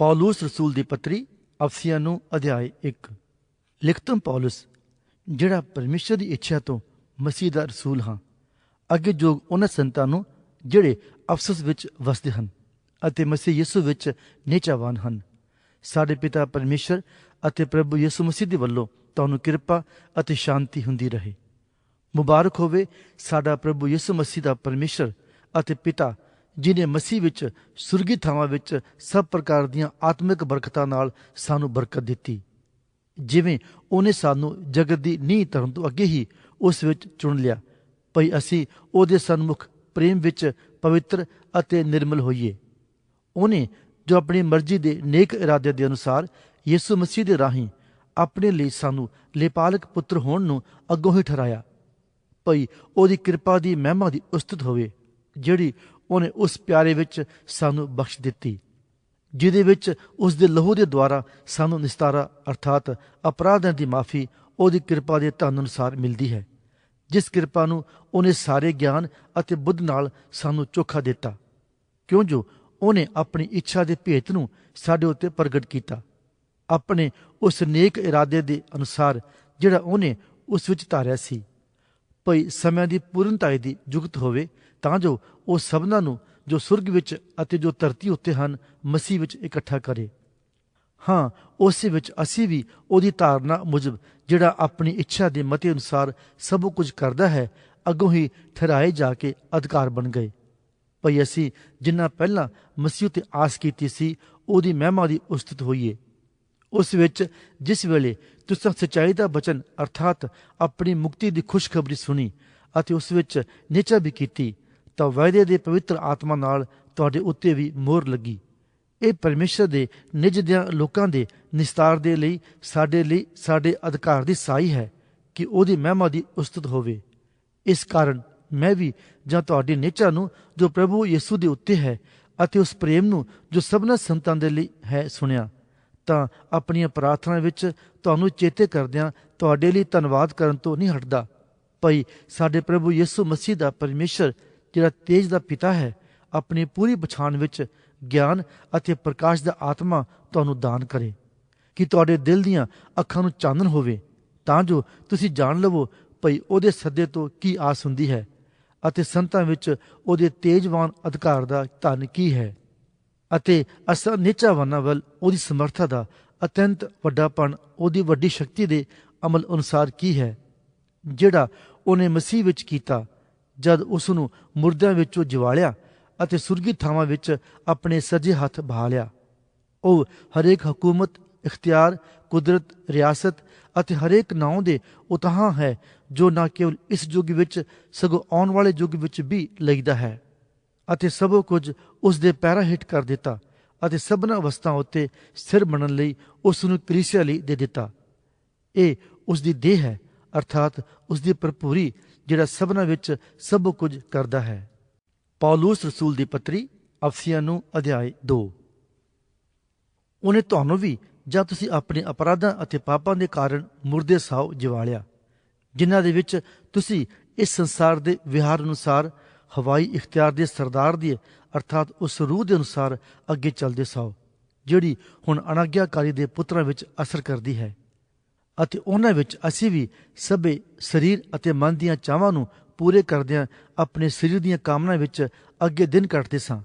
ਪੌਲਸ ਰਸੂਲ ਦੀ ਪੱਤਰੀ ਅਫਸੀਆਂ ਨੂੰ ਅਧਿਆਇ 1 ਲਿਖਤਮ ਪੌਲਸ ਜਿਹੜਾ ਪਰਮੇਸ਼ਰ ਦੀ ਇੱਛਾ ਤੋਂ ਮਸੀਹ ਦਾ ਰਸੂਲ ਹਾਂ ਅੱਗੇ ਜੋਗ ਉਹਨਾਂ ਸੰਤਾਂ ਨੂੰ ਜਿਹੜੇ ਅਫਸੋਸ ਵਿੱਚ ਵਸਦੇ ਹਨ ਅਤੇ ਮਸੀਹ ਯਿਸੂ ਵਿੱਚ ਨੇਚਾਵਾਨ ਹਨ ਸਾਡੇ ਪਿਤਾ ਪਰਮੇਸ਼ਰ ਅਤੇ ਪ੍ਰਭੂ ਯਿਸੂ ਮਸੀਹ ਦੇ ਵੱਲੋਂ ਤੁਹਾਨੂੰ ਕਿਰਪਾ ਅਤੇ ਸ਼ਾਂਤੀ ਹੁੰਦੀ ਰਹੇ ਮੁਬਾਰਕ ਹੋਵੇ ਸਾਡਾ ਪ੍ਰਭੂ ਯਿਸੂ ਮਸੀਹ ਦਾ ਪਰਮੇਸ਼ਰ ਅਤੇ ਪਿਤਾ ਜਿਨੇ ਮਸੀਹ ਵਿੱਚ, ਸੁਰਗੀ ਥਾਵਾਂ ਵਿੱਚ ਸਭ ਪ੍ਰਕਾਰ ਦੀਆਂ ਆਤਮਿਕ ਬਰਕਤਾਂ ਨਾਲ ਸਾਨੂੰ ਬਰਕਤ ਦਿੱਤੀ। ਜਿਵੇਂ ਉਹਨੇ ਸਾਨੂੰ ਜਗਤ ਦੀ ਨੀਂਹ ਧਰਨ ਤੋਂ ਅੱਗੇ ਹੀ ਉਸ ਵਿੱਚ ਚੁਣ ਲਿਆ। ਭਈ ਅਸੀਂ ਉਹਦੇ ਸਨਮੁਖ ਪ੍ਰੇਮ ਵਿੱਚ ਪਵਿੱਤਰ ਅਤੇ ਨਿਰਮਲ ਹੋਈਏ। ਉਹਨੇ ਜੋ ਆਪਣੀ ਮਰਜ਼ੀ ਦੇ ਨੇਕ ਇਰਾਦੇ ਦੇ ਅਨੁਸਾਰ ਯਿਸੂ ਮਸੀਹ ਦੇ ਰਾਹੀਂ ਆਪਣੇ ਲਈ ਸਾਨੂੰ ਲੇਪਾਲਕ ਪੁੱਤਰ ਹੋਣ ਨੂੰ ਅੱਗੋਂ ਹੀ ਠਹਿਰਾਇਆ। ਭਈ ਉਹਦੀ ਕਿਰਪਾ ਦੀ ਮਹਿਮਾ ਦੀ ਉਸਤਤ ਹੋਵੇ, ਜਿਹੜੀ ਉਹਨੇ ਉਸ ਪਿਆਰੇ ਵਿੱਚ ਸਾਨੂੰ ਬਖਸ਼ ਦਿੱਤੀ, ਜਿਹਦੇ ਵਿੱਚ ਉਸ ਦੇ ਲਹੂ ਦੇ ਦੁਆਰਾ ਸਾਨੂੰ ਨਿਸਤਾਰਾ ਅਰਥਾਤ ਅਪਰਾਧਾਂ ਦੀ ਮਾਫੀ ਉਹਦੀ ਕਿਰਪਾ ਦੇ ਧਨ ਅਨੁਸਾਰ ਮਿਲਦੀ ਹੈ, ਜਿਸ ਕਿਰਪਾ ਨੂੰ ਉਹਨੇ ਸਾਰੇ ਗਿਆਨ ਅਤੇ ਬੁੱਧ ਨਾਲ ਸਾਨੂੰ ਚੋਖਾ ਦਿੱਤਾ। ਕਿਉਂ ਜੋ ਉਹਨੇ ਆਪਣੀ ਇੱਛਾ ਦੇ ਭੇਤ ਨੂੰ ਸਾਡੇ ਉੱਤੇ ਪ੍ਰਗਟ ਕੀਤਾ। ਆਪਣੇ ਉਸ ਨੇਕ ਇਰਾਦੇ ਦੇ ਅਨੁਸਾਰ ਜਿਹੜਾ ਉਹਨੇ ਉਸ ਵਿੱਚ ਧਾਰਿਆ ਸੀ। ਭਈ ਸਮੇਂ ਦੀ ਪੂਰਨਤਾ ਦੀ ਜੁਗਤ ਹੋਵੇ, ਤਾਂ ਜੋ ਉਹ ਸਭਨਾਂ ਨੂੰ ਜੋ ਸੁਰਗ ਵਿੱਚ ਅਤੇ ਜੋ ਧਰਤੀ ਉੱਤੇ ਹਨ, ਮਸੀਹ ਵਿੱਚ ਇਕੱਠਾ ਕਰੇ। ਹਾਂ, ਉਸੇ ਵਿੱਚ ਅਸੀਂ ਵੀ ਉਹਦੀ ਧਾਰਨਾ ਮੁਜਬ ਜਿਹੜਾ ਆਪਣੀ ਇੱਛਾ ਦੇ ਮਤੇ ਅਨੁਸਾਰ ਸਭ ਕੁਝ ਕਰਦਾ ਹੈ, ਅੱਗੋਂ ਹੀ ਠਹਿਰਾਏ ਜਾ ਕੇ ਅਧਿਕਾਰ ਬਣ ਗਏ। ਭਈ ਅਸੀਂ ਜਿੰਨਾ ਪਹਿਲਾਂ ਮਸੀਹ ਤੇ ਆਸ ਕੀਤੀ ਸੀ, ਉਹਦੀ ਮਹਿਮਾ ਦੀ ਉਸਤਤ ਹੋਈਏ। ਉਸ ਵਿੱਚ ਜਿਸ ਵੇਲੇ ਤੁਸੀਂ ਸਚਾਈ ਦਾ ਬਚਨ ਅਰਥਾਤ ਆਪਣੀ ਮੁਕਤੀ ਦੀ ਖੁਸ਼ਖਬਰੀ ਸੁਣੀ ਅਤੇ ਉਸ ਵਿੱਚ ਨਿਚਾ ਵੀ ਕੀਤੀ, ਤਾਂ ਵਾਅਦੇ ਦੇ ਪਵਿੱਤਰ ਆਤਮਾ ਨਾਲ ਤੁਹਾਡੇ ਉੱਤੇ ਵੀ ਮੋਹਰ ਲੱਗੀ। ਇਹ ਪਰਮੇਸ਼ਰ ਦੇ ਨਿਜ ਦਿਆਂ ਲੋਕਾਂ ਦੇ ਨਿਸਤਾਰ ਦੇ ਲਈ ਸਾਡੇ ਲਈ ਸਾਡੇ ਅਧਿਕਾਰ ਦੀ ਸਾਈ ਹੈ ਕਿ ਉਹਦੀ ਮਹਿਮਾ ਦੀ ਉਸਤਤ ਹੋਵੇ। ਇਸ ਕਾਰਨ ਮੈਂ ਵੀ ਜਾਂ ਤੁਹਾਡੀ ਨਿਚਾ ਨੂੰ ਜੋ ਪ੍ਰਭੂ ਯਿਸੂ ਦੇ ਉੱਤੇ ਹੈ ਅਤੇ ਉਸ ਪ੍ਰੇਮ ਨੂੰ ਜੋ ਸਭਨਾ ਸੰਤਾਂ ਦੇ ਲਈ ਹੈ ਸੁਣਿਆ। ਤਾਂ ਆਪਣੀਆਂ ਪ੍ਰਾਰਥਨਾ ਵਿੱਚ ਤੁਹਾਨੂੰ ਚੇਤੇ ਕਰਦਿਆਂ ਤੁਹਾਡੇ ਲਈ ਧੰਨਵਾਦ ਕਰਨ ਤੋਂ ਨਹੀਂ ਹਟਦਾ। ਭਈ, ਸਾਡੇ ਪ੍ਰਭੂ ਯਿਸੂ ਮਸੀਹ ਦਾ ਪਰਮੇਸ਼ਰ, ਜਿਹੜਾ ਤੇਜ ਦਾ ਪਿਤਾ ਹੈ, ਆਪਣੀ ਪੂਰੀ ਪਛਾਣ ਵਿੱਚ ਗਿਆਨ ਅਤੇ ਪ੍ਰਕਾਸ਼ ਦਾ ਆਤਮਾ ਤੁਹਾਨੂੰ ਦਾਨ ਕਰੇ। ਕਿ ਤੁਹਾਡੇ ਦਿਲ ਦੀਆਂ ਅੱਖਾਂ ਨੂੰ ਚਾਨਣ ਹੋਵੇ, ਤਾਂ ਜੋ ਤੁਸੀਂ ਜਾਣ ਲਵੋ, ਭਈ, ਉਹਦੇ ਸੱਦੇ ਤੋਂ ਕੀ ਆਸ ਹੁੰਦੀ ਹੈ ਅਤੇ ਸੰਤਾਂ ਵਿੱਚ ਉਹਦੇ ਤੇਜਵਾਨ ਅਧਿਕਾਰ ਦਾ ਧਨ ਕੀ ਹੈ। ਅਤੇ ਅਸਾਂ ਨਿਚਾਵਾਨਾਂ ਵੱਲ ਉਹਦੀ ਸਮਰੱਥਾ ਦਾ ਅਤਿਅੰਤ ਵੱਡਾਪਣ, ਉਹਦੀ ਵੱਡੀ ਸ਼ਕਤੀ ਦੇ ਅਮਲ ਅਨੁਸਾਰ ਕੀ ਹੈ? ਜਿਹੜਾ ਉਹਨੇ ਮਸੀਹ ਵਿੱਚ ਕੀਤਾ, ਜਦ ਉਸ ਨੂੰ ਮੁਰਦਿਆਂ ਵਿੱਚੋਂ ਜਿਵਾਲਿਆ ਅਤੇ ਸੁਰਗੀ ਥਾਵਾਂ ਵਿੱਚ ਆਪਣੇ ਸੱਜੇ ਹੱਥ ਬਹਾ ਲਿਆ। ਉਹ ਹਰੇਕ ਹਕੂਮਤ, ਇਖਤਿਆਰ, ਕੁਦਰਤ, ਰਿਆਸਤ ਅਤੇ ਹਰੇਕ ਨਾਉ ਦੇ ਉਤਹਾਂ ਹੈ, ਜੋ ਨਾ ਕੇਵਲ ਇਸ ਯੁੱਗ ਵਿੱਚ, ਸਗੋਂ ਆਉਣ ਵਾਲੇ ਯੁੱਗ ਵਿੱਚ ਵੀ ਲਈਦਾ ਹੈ। ਅਤੇ ਸਭ ਕੁਝ ਉਸ ਦੇ ਪੈਰਾਂ ਹੇਠ ਕਰ ਦਿੱਤਾ ਅਤੇ ਸਭਨਾ ਅਵਸਥਾ ਉੱਤੇ ਸਥਿਰ ਬਣਨ ਲਈ ਉਸ ਨੂੰ ਕਲੀਸਿਆ ਲਈ ਦੇ ਦਿੱਤਾ। ਇਹ ਉਸ ਦੀ ਦੇਹ ਹੈ, ਅਰਥਾਤ ਉਸ ਦੀ ਭਰਪੂਰੀ ਜਿਹੜਾ ਸਭਨਾ ਵਿੱਚ ਸਭ ਕੁਝ ਕਰਦਾ ਹੈ। ਪੌਲਸ ਰਸੂਲ ਦੀ ਪੱਤਰੀ, ਅਫਸੀਆਂ ਨੂੰ ਅਧਿਆਇ 2 ਉਹਨੇ ਤੁਹਾਨੂੰ ਵੀ ਜਦ ਤੁਸੀਂ ਆਪਣੇ ਅਪਰਾਧਾਂ ਅਤੇ ਪਾਪਾਂ ਦੇ ਕਾਰਨ ਮੁਰਦੇ ਸਾਹ ਜਿਵਾਲਿਆ, ਜਿਨ੍ਹਾਂ ਦੇ ਵਿੱਚ ਤੁਸੀਂ ਇਸ ਸੰਸਾਰ ਦੇ ਵਿਹਾਰ ਅਨੁਸਾਰ ਹਵਾਈ ਇਖਤਿਆਰ ਦੇ ਸਰਦਾਰ ਦੀ, ਅਰਥਾਤ ਉਸ ਰੂਹ ਦੇ ਅਨੁਸਾਰ ਅੱਗੇ ਚੱਲਦੇ ਸਾਓ, ਜਿਹੜੀ ਹੁਣ ਅਨਾਗਿਆਕਾਰੀ ਦੇ ਪੁੱਤਰਾਂ ਵਿੱਚ ਅਸਰ ਕਰਦੀ ਹੈ। ਅਤੇ ਉਹਨਾਂ ਵਿੱਚ ਅਸੀਂ ਵੀ ਸਭੇ ਸਰੀਰ ਅਤੇ ਮਨ ਦੀਆਂ ਚਾਹਾਂ ਨੂੰ ਪੂਰੇ ਕਰਦਿਆਂ ਆਪਣੇ ਸਰੀਰ ਦੀਆਂ ਕਾਮਨਾ ਵਿੱਚ ਅੱਗੇ ਦਿਨ ਕੱਟਦੇ ਸਾਂ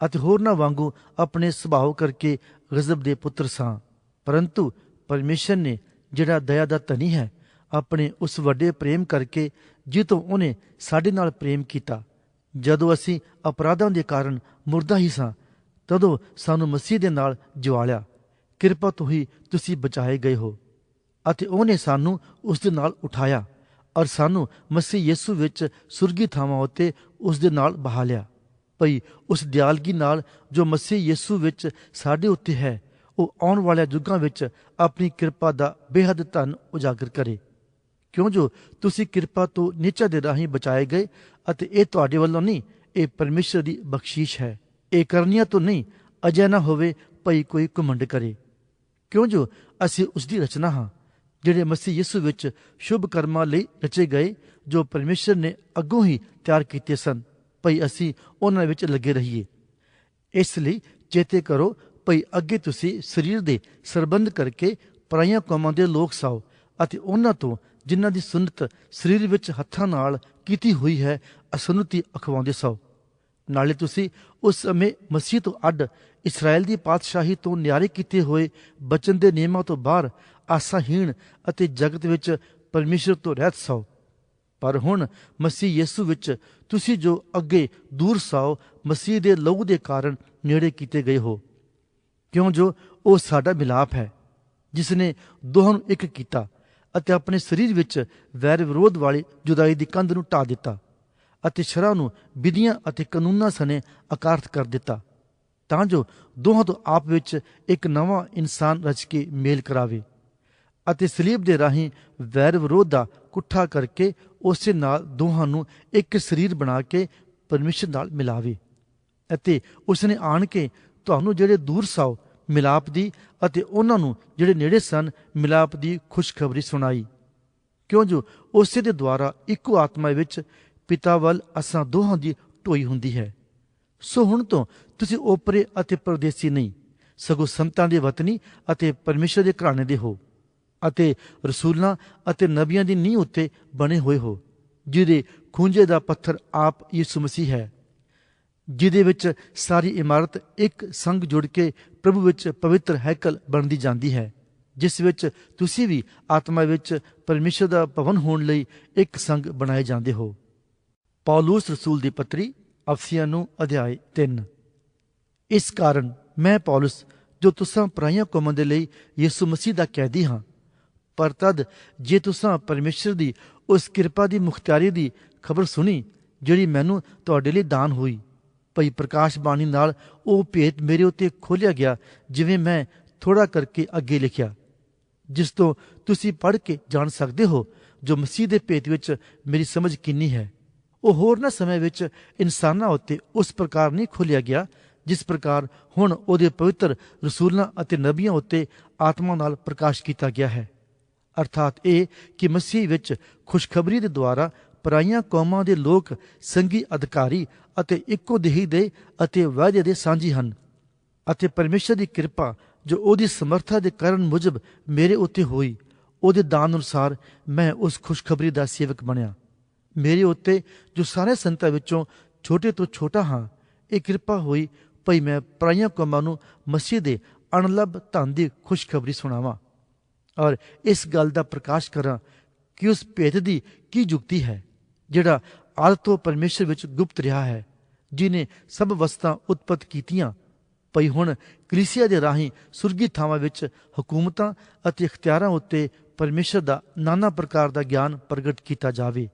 ਅਤੇ ਹੋਰਨਾਂ ਵਾਂਗੂ ਆਪਣੇ ਸੁਭਾਅ ਕਰਕੇ ਗਜ਼ਬ ਦੇ ਪੁੱਤਰ ਸਾਂ। ਪਰੰਤੂ ਪਰਮੇਸ਼ਰ ਨੇ ਜਿਹੜਾ ਦਇਆ ਦਾ ਧਨੀ ਹੈ, ਆਪਣੇ ਉਸ ਵੱਡੇ ਪ੍ਰੇਮ ਕਰਕੇ ਜਿਤੋਂ ਉਹਨੇ ਸਾਡੇ ਨਾਲ ਪ੍ਰੇਮ ਕੀਤਾ। ਜਦੋਂ ਅਸੀਂ ਅਪਰਾਧਾਂ ਦੇ ਕਾਰਨ ਮੁਰਦਾ ਹੀ ਸਾਂ, ਤਦੋਂ ਸਾਨੂੰ ਮਸੀਹ ਦੇ ਨਾਲ ਜਿਵਾਲਿਆ। ਕਿਰਪਾ ਤੋਂ ਹੀ ਤੁਸੀਂ ਬਚਾਏ ਗਏ ਹੋ। ਅਤੇ ਉਹਨੇ ਸਾਨੂੰ ਉਸ ਦੇ ਨਾਲ ਉਠਾਇਆ ਔਰ ਸਾਨੂੰ ਮਸੀਹ ਯਿਸੂ ਵਿੱਚ ਸੁਰਗੀ ਥਾਵਾਂ ਉੱਤੇ ਉਸ ਦੇ ਨਾਲ ਬਹਾ ਲਿਆ। ਭਈ ਉਸ ਦਿਆਲਗੀ ਨਾਲ ਜੋ ਮਸੀਹ ਯਿਸੂ ਵਿੱਚ ਸਾਡੇ ਉੱਤੇ ਹੈ, ਉਹ ਆਉਣ ਵਾਲੇ ਯੁੱਗਾਂ ਵਿੱਚ ਆਪਣੀ ਕਿਰਪਾ ਦਾ ਬੇਹੱਦ ਧੰਨ ਉਜਾਗਰ ਕਰੇ। ਕਿਉਂ ਜੋ ਤੁਸੀਂ ਕਿਰਪਾ ਤੋਂ ਨੀਚਾ ਦੇ ਰਾਹੀਂ ਬਚਾਏ ਗਏ ਅਤੇ ਇਹ ਤੁਹਾਡੇ ਵੱਲੋਂ ਨਹੀਂ, ਇਹ ਪਰਮੇਸ਼ਰ ਦੀ ਬਖਸ਼ੀਸ਼ ਹੈ। ਇਹ ਕਰਨੀਆਂ ਤੋਂ ਨਹੀਂ ਅਜੇ ਨਾ ਹੋਵੇ ਭਈ ਕੋਈ ਘਮੰਡ ਕਰੇ। ਕਿਉਂ ਜੋ ਅਸੀਂ ਉਸ ਦੀ ਰਚਨਾ ਹਾਂ, ਜਿਹੜੇ ਮਸੀਹ ਯਿਸੂ ਵਿੱਚ ਸ਼ੁਭ ਕਰਮਾਂ ਲਈ ਰਚੇ ਗਏ, ਜੋ ਪਰਮੇਸ਼ਰ ਨੇ ਅੱਗੋਂ ਹੀ ਤਿਆਰ ਕੀਤੇ ਸਨ, ਭਈ ਅਸੀਂ ਉਹਨਾਂ ਵਿੱਚ ਲੱਗੇ ਰਹੀਏ। ਇਸ ਲਈ ਚੇਤੇ ਕਰੋ ਭਈ ਅੱਗੇ ਤੁਸੀਂ ਸਰੀਰ ਦੇ ਸਰਬੰਧ ਕਰਕੇ ਪਰਾਈਆਂ ਕੌਮਾਂ ਦੇ ਲੋਕ ਸਾਓ ਅਤੇ ਉਹਨਾਂ ਤੋਂ ਜਿਨ੍ਹਾਂ ਦੀ ਸੁਨਤ ਸਰੀਰ ਵਿੱਚ ਹੱਥਾਂ ਨਾਲ ਕੀਤੀ ਹੋਈ ਹੈ, ਅਸੁਨਤੀ ਅਖਵਾਉਂਦੇ ਸੋ। ਨਾਲੇ ਤੁਸੀਂ ਉਸ ਸਮੇਂ ਮਸੀਹ ਤੋਂ ਅੱਡ ਇਸਰਾਇਲ ਦੀ ਪਾਤਸ਼ਾਹੀ ਤੋਂ ਨਿਆਰੇ ਕੀਤੇ ਹੋਏ ਬਚਨ ਦੇ ਨਿਯਮਾਂ ਤੋਂ ਬਾਹਰ ਆਸਾਹੀਣ ਅਤੇ ਜਗਤ ਵਿੱਚ ਪਰਮੇਸ਼ਰ ਤੋਂ ਰਹਿਤ ਸੋ। ਪਰ ਹੁਣ ਮਸੀਹ ਯਿਸੂ ਵਿੱਚ ਤੁਸੀਂ ਜੋ ਅੱਗੇ ਦੂਰ ਸਾਓ ਮਸੀਹ ਦੇ ਲਹੂ ਦੇ ਕਾਰਨ ਨੇੜੇ ਕੀਤੇ ਗਏ ਹੋ। ਕਿਉਂ ਜੋ ਉਹ ਸਾਡਾ ਮਿਲਾਪ ਹੈ ਜਿਸ ਨੇ ਦੋਹਾਂ ਨੂੰ ਇੱਕ ਕੀਤਾ ਅਤੇ ਆਪਣੇ ਸਰੀਰ ਵਿੱਚ ਵੈਰ ਵਿਰੋਧ ਵਾਲੀ ਜੁਦਾਈ ਦੀ ਕੰਧ ਨੂੰ ਢਾ ਦਿੱਤਾ ਅਤੇ ਸ਼ਰਾਂ ਨੂੰ ਵਿਧੀਆਂ ਅਤੇ ਕਾਨੂੰਨਾਂ ਸਣੇ ਆਕਾਰਤ ਕਰ ਦਿੱਤਾ, ਤਾਂ ਜੋ ਦੋਹਾਂ ਤੋਂ ਆਪ ਵਿੱਚ ਇੱਕ ਨਵਾਂ ਇਨਸਾਨ ਰਚ ਕੇ ਮੇਲ ਕਰਾਵੇ ਅਤੇ ਸਲੀਬ ਦੇ ਰਾਹੀਂ ਵੈਰ ਵਿਰੋਧ ਦਾ ਕੁੱਠਾ ਕਰਕੇ ਉਸੇ ਨਾਲ ਦੋਹਾਂ ਨੂੰ ਇੱਕ ਸਰੀਰ ਬਣਾ ਕੇ ਪਰਮੇਸ਼ਰ ਨਾਲ ਮਿਲਾਵੇ ਅਤੇ ਉਸਨੇ ਆਣ ਕੇ, ਤੁਹਾਨੂੰ ਜਿਹੜੇ ਦੂਰ ਸਾਓ ਮਿਲਾਪ ਦੀ ਅਤੇ ਉਹਨਾਂ ਨੂੰ ਜਿਹੜੇ ਨੇੜੇ ਸਨ, ਮਿਲਾਪ ਦੀ ਖੁਸ਼ਖਬਰੀ ਸੁਣਾਈ। ਕਿਉਂ ਜੋ ਉਸੇ ਦੇ ਦੁਆਰਾ ਇੱਕੋ ਆਤਮਾ ਵਿੱਚ ਪਿਤਾ ਵੱਲ ਅਸਾਂ ਦੋਹਾਂ ਦੀ ਢੋਈ ਹੁੰਦੀ ਹੈ। ਸੋ ਹੁਣ ਤੋਂ ਤੁਸੀਂ ਓਪਰੇ ਅਤੇ ਪਰਦੇਸੀ ਨਹੀਂ, ਸਗੋਂ ਸੰਤਾਂ ਦੇ ਵਤਨੀ ਅਤੇ ਪਰਮੇਸ਼ਰ ਦੇ ਘਰਾਣੇ ਦੇ ਹੋ ਅਤੇ ਰਸੂਲਾਂ ਅਤੇ ਨਬੀਆਂ ਦੀ ਨੀਂਹ ਉੱਤੇ ਬਣੇ ਹੋਏ ਹੋ, ਜਿਹਦੇ ਖੂੰਜੇ ਦਾ ਪੱਥਰ ਆਪ ਯਿਸੂ ਮਸੀਹ ਹੈ। ਜਿਹਦੇ ਵਿੱਚ ਸਾਰੀ ਇਮਾਰਤ ਇੱਕ ਸੰਗ ਜੁੜ ਕੇ ਪ੍ਰਭੂ ਵਿੱਚ ਪਵਿੱਤਰ ਹੈਕਲ ਬਣਦੀ ਜਾਂਦੀ ਹੈ, ਜਿਸ ਵਿੱਚ ਤੁਸੀਂ ਵੀ ਆਤਮਾ ਵਿੱਚ ਪਰਮੇਸ਼ਰ ਦਾ ਭਵਨ ਹੋਣ ਲਈ ਇੱਕ ਸੰਗ ਬਣਾਏ ਜਾਂਦੇ ਹੋ। ਪੌਲੂਸ ਰਸੂਲ ਦੀ ਪੱਤਰੀ, ਅਫਸੀਆਂ ਨੂੰ ਅਧਿਆਇ 3 ਇਸ ਕਾਰਨ ਮੈਂ ਪੌਲਸ, ਜੋ ਤੁਸਾਂ ਪਰਾਈਆਂ ਕੌਮਾਂ ਦੇ ਲਈ ਯਿਸੂ ਮਸੀਹ ਦਾ ਕੈਦੀ ਹਾਂ, ਪਰ ਤਦ ਜੇ ਤੁਸਾਂ ਪਰਮੇਸ਼ਰ ਦੀ ਉਸ ਕਿਰਪਾ ਦੀ ਮੁਖਤਿਆਰੀ ਦੀ ਖਬਰ ਸੁਣੀ, ਜਿਹੜੀ ਮੈਨੂੰ ਤੁਹਾਡੇ ਲਈ ਦਾਨ ਹੋਈ ਭਈ ਪ੍ਰਕਾਸ਼ ਬਾਣੀ ਨਾਲ ਉਹ ਭੇਤ ਮੇਰੇ ਉੱਤੇ ਖੋਲਿਆ ਗਿਆ, ਜਿਵੇਂ ਮੈਂ ਥੋੜਾ ਕਰਕੇ ਅੱਗੇ ਲਿਖਿਆ। ਜਿਸ ਤੋਂ ਤੁਸੀਂ ਪੜ੍ਹ ਕੇ ਜਾਣ ਸਕਦੇ ਹੋ, ਜੋ ਮਸੀਹ ਦੇ ਭੇਤ ਵਿੱਚ ਮੇਰੀ ਸਮਝ ਕਿੰਨੀ ਹੈ। ਉਹ ਹੋਰ ਨਾ ਸਮੇਂ ਵਿੱਚ ਇਨਸਾਨਾਂ ਉੱਤੇ ਉਸ ਪ੍ਰਕਾਰ ਨਹੀਂ ਖੋਲਿਆ ਗਿਆ, ਜਿਸ ਪ੍ਰਕਾਰ ਹੁਣ ਉਹਦੇ ਪਵਿੱਤਰ ਰਸੂਲਾਂ ਅਤੇ ਨਬੀਆਂ ਉੱਤੇ ਆਤਮਾ ਨਾਲ ਪ੍ਰਕਾਸ਼ ਕੀਤਾ ਗਿਆ ਹੈ। ਅਰਥਾਤ ਇਹ ਕਿ ਮਸੀਹ ਵਿੱਚ ਖੁਸ਼ਖਬਰੀ ਦੇ ਦੁਆਰਾ ਪਰਾਈਆਂ ਕੌਮਾਂ ਦੇ ਲੋਕ ਸੰਗੀ ਅਧਿਕਾਰੀ ਅਤੇ ਇੱਕੋ ਦੇਹੀ ਦੇ ਅਤੇ ਵਾਅਦੇ ਦੇ ਸਾਂਝੀ ਹਨ ਅਤੇ ਪਰਮੇਸ਼ਰ ਦੀ ਕਿਰਪਾ ਜੋ ਉਹਦੀ ਸਮਰੱਥਾ ਦੇ ਕਰਨ ਮੁਜਬ ਮੇਰੇ ਉੱਤੇ ਹੋਈ, ਉਹਦੇ ਦਾਨ ਅਨੁਸਾਰ ਮੈਂ ਉਸ ਖੁਸ਼ਖਬਰੀ ਦਾ ਸੇਵਕ ਬਣਿਆ। ਮੇਰੇ ਉੱਤੇ ਜੋ ਸਾਰੇ ਸੰਤਾਂ ਵਿੱਚੋਂ ਛੋਟੇ ਤੋਂ ਛੋਟਾ ਹਾਂ, ਇਹ ਕਿਰਪਾ ਹੋਈ ਭਈ ਮੈਂ ਪਰਾਈਆਂ ਕੌਮਾਂ ਨੂੰ ਮਸੀਹ ਦੇ ਅਣਲਬ ਧਨ ਦੀ ਖੁਸ਼ਖਬਰੀ ਸੁਣਾਵਾਂ। ਔਰ ਇਸ ਗੱਲ ਦਾ ਪ੍ਰਕਾਸ਼ ਕਰਾਂ ਕਿ ਉਸ ਭੇਦ ਦੀ ਕੀ ਯੁਕਤੀ ਹੈ। ਜਿਹੜਾ ਆਦ ਤੋਂ ਪਰਮੇਸ਼ਰ ਵਿੱਚ ਗੁਪਤ ਰਿਹਾ ਹੈ ਜਿਨੇ ਸਭ ਵਸਤਾਂ ਉਤਪਤ ਕੀਤੀਆਂ, ਭਈ ਹੁਣ ਕਲੀਸਿਆ ਦੇ ਰਾਹੀਂ ਸੁਰਗੀ ਥਾਵਾਂ ਵਿੱਚ ਹਕੂਮਤਾਂ ਅਤੇ ਇਖਤਿਆਰਾਂ ਉੱਤੇ ਪਰਮੇਸ਼ਰ ਦਾ ਨਾਨਾ ਪ੍ਰਕਾਰ ਦਾ ਗਿਆਨ ਪ੍ਰਗਟ ਕੀਤਾ ਜਾਵੇ।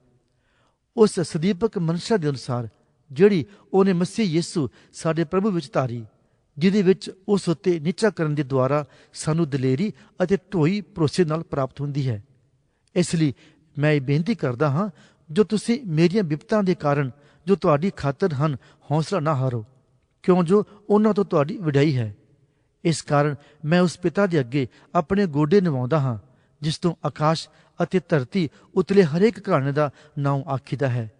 ਉਸ ਸਦੀਪਕ ਮਨਸ਼ਾ ਦੇ ਅਨੁਸਾਰ, ਜਿਹੜੀ ਉਹਨੇ ਮਸੀਹ ਯਿਸੂ ਸਾਡੇ ਪ੍ਰਭੂ ਵਿੱਚ ਧਾਰੀ, ਜਿਹਦੇ ਵਿੱਚ ਉਸ ਉੱਤੇ ਨਿਚਾ ਕਰਨ ਦੇ ਦੁਆਰਾ ਸਾਨੂੰ ਦਲੇਰੀ ਅਤੇ ਢੋਈ ਭਰੋਸੇ ਨਾਲ ਪ੍ਰਾਪਤ ਹੁੰਦੀ ਹੈ। ਇਸ ਲਈ ਮੈਂ ਇਹ ਬੇਨਤੀ ਕਰਦਾ ਹਾਂ ਜੋ ਤੁਸੀਂ ਮੇਰੀਆਂ ਵਿਪਤਾਂ ਦੇ ਕਾਰਨ ਜੋ ਤੁਹਾਡੀ ਖਾਤਰ ਹਨ, ਹੌਸਲਾ ਨਾ ਹਾਰੋ। ਕਿਉਂ ਜੋ ਉਹਨਾਂ ਤੋਂ ਤੁਹਾਡੀ ਵਡਾਈ ਹੈ। ਇਸ ਕਾਰਨ ਮੈਂ ਉਸ ਪਿਤਾ ਦੇ ਅੱਗੇ ਆਪਣੇ ਗੋਡੇ ਨਿਵਾਉਂਦਾ ਹਾਂ, ਜਿਸ ਤੋਂ ਆਕਾਸ਼ ਅਤੇ ਧਰਤੀ ਉਤਲੇ ਹਰੇਕ ਘਰਾਣੇ ਦਾ ਨਾਮ ਆਖੀਦਾ ਹੈ।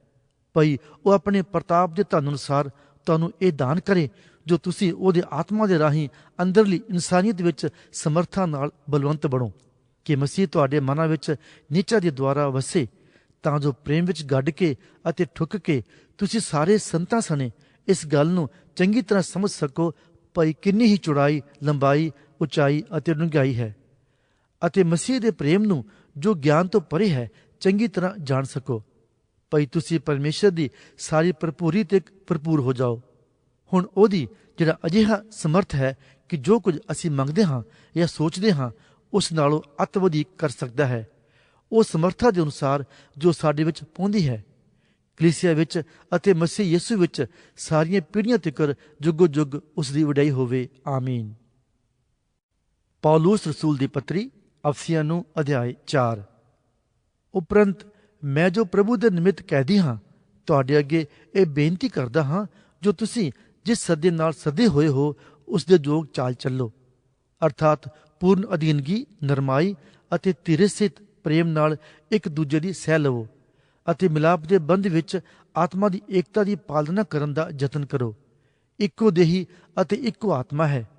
ਭਈ ਉਹ ਆਪਣੇ ਪ੍ਰਤਾਪ ਦੇ ਧਨ ਅਨੁਸਾਰ ਤੁਹਾਨੂੰ ਇਹ ਦਾਨ ਕਰੇ, ਜੋ ਤੁਸੀਂ ਉਹਦੇ ਆਤਮਾ ਦੇ ਰਾਹੀਂ ਅੰਦਰਲੀ ਇਨਸਾਨੀਅਤ ਵਿੱਚ ਸਮਰੱਥਾ ਨਾਲ ਬਲਵੰਤ ਬਣੋ। ਕਿ ਮਸੀਹ ਤੁਹਾਡੇ ਮਨਾਂ ਵਿੱਚ ਨੀਚਾ ਦੇ ਦੁਆਰਾ ਵਸੇ ਤਾਂ ਜੋ ਪ੍ਰੇਮ ਵਿੱਚ ਗੱਡ ਕੇ ਅਤੇ ਠੁੱਕ ਕੇ ਤੁਸੀਂ ਸਾਰੇ ਸੰਤਾਂ ਸਣੇ, ਇਸ ਗੱਲ ਨੂੰ ਚੰਗੀ ਤਰ੍ਹਾਂ ਸਮਝ ਸਕੋ ਭਈ ਕਿੰਨੀ ਹੀ ਚੌੜਾਈ, ਲੰਬਾਈ, ਉਚਾਈ ਅਤੇ ਡੂੰਘਾਈ ਹੈ। ਅਤੇ ਮਸੀਹ ਦੇ ਪ੍ਰੇਮ ਨੂੰ ਜੋ ਗਿਆਨ ਤੋਂ ਪਰੇ ਹੈ, ਚੰਗੀ ਤਰ੍ਹਾਂ ਜਾਣ ਸਕੋ। ਭਈ ਤੁਸੀਂ ਪਰਮੇਸ਼ਰ ਦੀ ਸਾਰੀ ਭਰਪੂਰੀ ਤੇ ਭਰਪੂਰ ਹੋ ਜਾਓ। ਹੁਣ ਉਹਦੀ ਜਿਹੜਾ ਅਜਿਹਾ ਸਮਰਥ ਹੈ ਕਿ ਜੋ ਕੁਝ ਅਸੀਂ ਮੰਗਦੇ ਹਾਂ ਜਾਂ ਸੋਚਦੇ ਹਾਂ, ਉਸ ਨਾਲੋਂ ਅਤ ਵਧੇਕ ਕਰ ਸਕਦਾ ਹੈ। ਉਹ ਸਮਰੱਥਾ ਦੇ ਅਨੁਸਾਰ ਜੋ ਸਾਡੇ ਵਿੱਚ ਪਹੁੰਚਦੀ ਹੈ। ਕਲੀਸਿਆ ਵਿੱਚ ਅਤੇ ਮਸੀਹ ਯਿਸੂ ਵਿੱਚ ਸਾਰੀਆਂ ਪੀੜ੍ਹੀਆਂ ਤੱਕ ਜੁਗੋ ਜੁਗ ਉਸ ਦੀ ਵਡਾਈ ਹੋਵੇ। ਆਮੀਨ। ਪੌਲੂਸ ਰਸੂਲ ਦੀ ਪੱਤਰੀ, ਅਫਸੀਆਂ ਨੂੰ ਅਧਿਆਇ 4 ਉਪਰੰਤ ਮੈਂ ਜੋ ਪ੍ਰਭੂ ਦੇ ਨਿਮਿਤ ਕਹਿਦੀ ਹਾਂ, ਤੁਹਾਡੇ ਅੱਗੇ ਇਹ ਬੇਨਤੀ ਕਰਦਾ ਹਾਂ, ਜੋ ਤੁਸੀਂ ਜਿਸ ਸੱਦੇ ਨਾਲ ਸੱਦੇ ਹੋਏ ਹੋ, ਉਸ ਦੇ ਜੋਗ ਚਾਲ ਚੱਲੋ। ਅਰਥਾਤ ਪੂਰਨ ਅਧੀਨਗੀ, ਨਰਮਾਈ ਅਤੇ ਧੀਰਜਸਿਤ ਪ੍ਰੇਮ ਨਾਲ ਇੱਕ ਦੂਜੇ ਦੀ ਸਹਿ ਲਵੋ ਅਤੇ ਮਿਲਾਪ ਦੇ ਬੰਧ ਵਿੱਚ ਆਤਮਾ ਦੀ ਏਕਤਾ ਦੀ ਪਾਲਣਾ ਕਰਨ ਦਾ ਯਤਨ ਕਰੋ। ਇੱਕੋ ਦੇਹੀ ਅਤੇ ਇੱਕੋ ਆਤਮਾ ਹੈ।